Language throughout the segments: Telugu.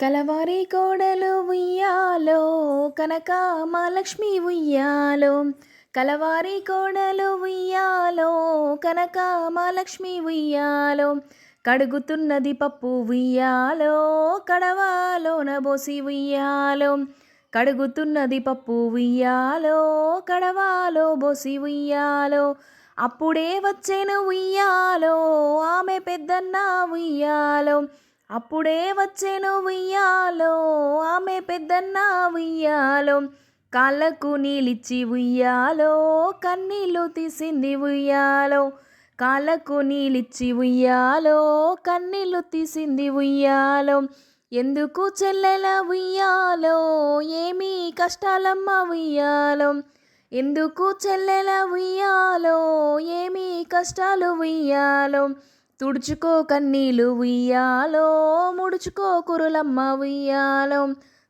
కలవారి కోడలు ఉయ్యాలో కనకామాలక్ష్మి ఉయ్యాలో. కలవారి కోడలు ఉయ్యాలో కనకామాలక్ష్మి ఉయ్యాలో. కడుగుతున్నది పప్పు ఉయ్యాలో కడవాలోన బోసి ఉయ్యాలో. కడుగుతున్నది పప్పు ఉయ్యాలో కడవాలో బోసి ఉయ్యాలో. అప్పుడే వచ్చేను ఉయ్యాలో ఆమె పెద్దన్న ఉయ్యాలో. అప్పుడే వచ్చేను ఉయ్యాలో ఆమె పెద్దన్న ఉయ్యాలో కాళ్ళకు నీళ్ళిచ్చి ఉయ్యాలో కన్నీళ్ళు తీసింది ఉయ్యాలో కాళ్ళకు నీళ్ళిచ్చి ఉయ్యాలో కన్నీళ్ళు తీసింది ఉయ్యాలో. ఎందుకు చెల్లెల ఉయ్యాలో ఏమీ కష్టాలమ్మ ఉయ్యాలో? ఎందుకు చెల్లెల ఉయ్యాలో ఏమీ కష్టాలు ఉయ్యాలో? తుడుచుకో కన్నీలు ఉయ్యాలో ముడుచుకో కురులమ్మ ఉయ్యాలో.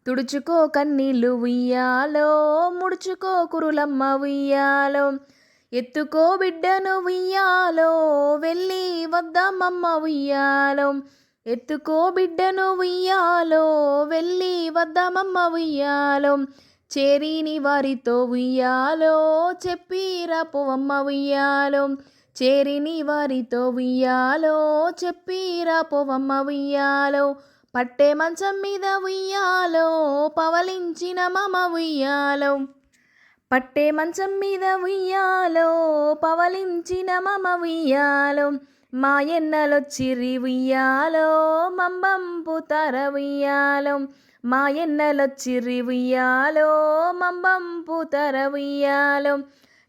తుడుచుకో కన్నీళ్ళు ఉయ్యాలో ముడుచుకో కురులమ్మ ఉయ్యాలో. ఎత్తుకో బిడ్డను ఉయ్యాలో వెళ్ళి వద్దామమ్మ ఉయ్యాలో. ఎత్తుకో బిడ్డను ఉయ్యాలో వెళ్ళి వద్దామమ్మ ఉయ్యాలో. చేరిని వారితో ఉయ్యాలో చెప్పిరా పోవమ్మ ఉయ్యాలో. చేరిని వారితో ఉయ్యాలో చెప్పిరా పోవమ్మ ఉయ్యాలో పట్టే మంచం మీద ఉయ్యాలో పవలించిన మమ ఉయ్యాలో. పట్టే మంచం మీద ఉయ్యాలో పవలించిన మమ ఉయ్యాలో మా ఎన్నలొచ్చిరి ఉయ్యాలో మంబంపు తర ఉయ్యాలో. మా ఎన్నలొచ్చిరి ఉయ్యాలో మంబంపు తర ఉయ్యాలో.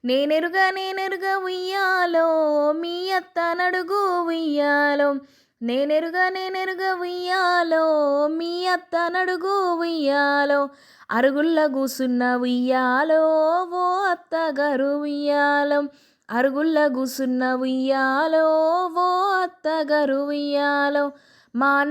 నేనెరుగా నేనెరుగా ఉయ్యాలో మీ అత్త నడుగు ఉయ్యాలో. నేనెరుగా నేనెరుగా ఉయ్యాలో మీ అత్త నడుగు ఉయ్యాలో. అరుగుల్ల కూసున్న ఉయ్యాలో ఓ అత్తగారు ఉయ్యాలో. అరుగుల్ల కూసున్న ఉయ్యాలో ఓ అత్తగారు ఉయ్యాలో. మా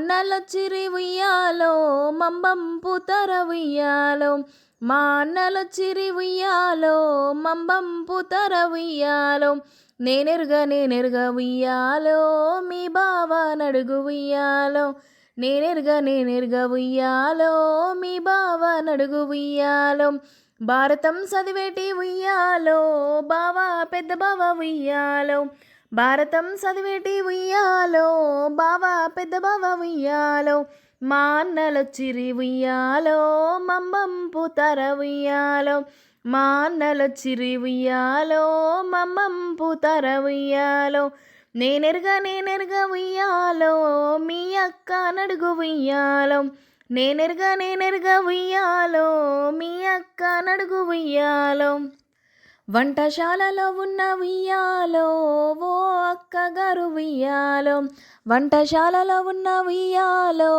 చిరి ఉయ్యాలో మంబంపు తర ఉయ్యాలో. మా అన్నలొచ్చిరి ఉయ్యాలో మంబంపు తర ఉయ్యాలో. నేనెరుగ నేనెరుగ ఉయ్యాలో మీ బావ నడుగు ఉయ్యాలో. నేనెరుగ నేనెరుగ ఉయ్యాలో మీ బావ నడుగు ఉయ్యాలో. భారతం చదివేటి ఉయ్యాలో బావా పెద్ద బావ ఉయ్యాలో. భారతం చదివేటి ఉయ్యాలో బావా పెద్ద బావ ఉయ్యాలో మా అన్నలొచ్చిరి ఉయ్యాలో మమ్మంపు తర ఉయ్యాలో మా అన్నలొచ్చిరి ఉయ్యాలో మమ్మంపు తర ఉయ్యాలో నేనెరుగా నేనెరుగా ఉయ్యాలో మీ అక్క నడుగు ఉయ్యాలో నేనెరుగా నేనెరుగా ఉయ్యాలో మీ అక్క నడుగు ఉయ్యాలో. వంటశాలలో ఉన్న ఉయ్యాలో అక్కగారు ఉయ్యాలో వంటశాలలో ఉన్న ఉయ్యాలో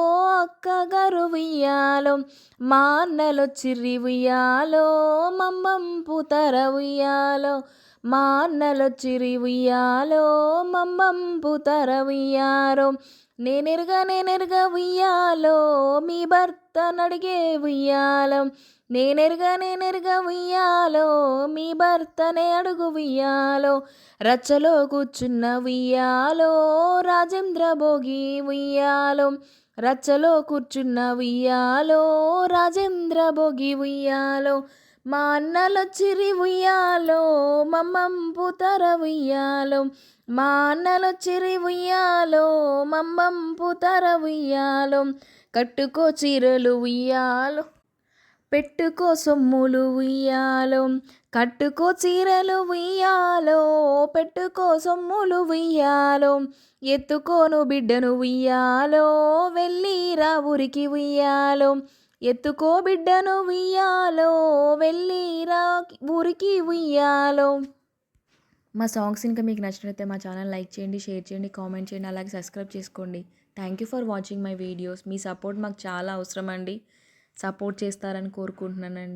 ఓ అక్కగారు ఉయ్యాలో మా అన్నలొచ్చిర్రి ఉయ్యాలో మమ్మంపు తర ఉయ్యాలో మా అన్నలొచ్చిరి ఉయ్యాలో మమ్మంపు తర ఉయ్యారో నేనెరుగా నేనెరుగా ఉయ్యాలో మీ భర్త నడిగే ఉయ్యాలో నేనెరుగా నేనెరుగా ఉయ్యాలో మీ భర్తనే అడుగు ఉయ్యాలో రచ్చలో కూర్చున్న ఉయ్యాలో రాజేంద్ర భోగి ఉయ్యాలో రచ్చలో కూర్చున్న ఉయ్యాలో రాజేంద్ర భోగి ఉయ్యాలో మా అన్నలొచ్చిరి ఉయ్యాలో మమ్మంపు తర ఉయ్యాలో మా అన్నలొచ్చిరి ఉయ్యాలో మమ్మంపు తర ఉయ్యాలో కట్టుకో చీరలు ఉయ్యాలో. పెట్టుకో సొమ్ములు ఉయ్యాలో కట్టుకో చీరలు ఉయ్యాలో పెట్టుకో సొమ్ములు ఉయ్యాలో ఎత్తుకోను బిడ్డను ఉయ్యాలో వెళ్ళిరా ఊరికి ఉయ్యాలో ఎత్తుకో బిడ్డను ఉయ్యాలో వెళ్ళిరా ఊరికి ఉయ్యాలో. మా సాంగ్స్ ఇంకా మీకు నచ్చినట్లయితే మా ఛానల్ లైక్ చేయండి షేర్ చేయండి కామెంట్ చేయండి అలాగే సబ్స్క్రైబ్ చేసుకోండి. Thank you for watching my videos me support మాకు చాలా అవసరం అండి. సపోర్ట్ చేస్తారని కోరుకుంటున్నానండి.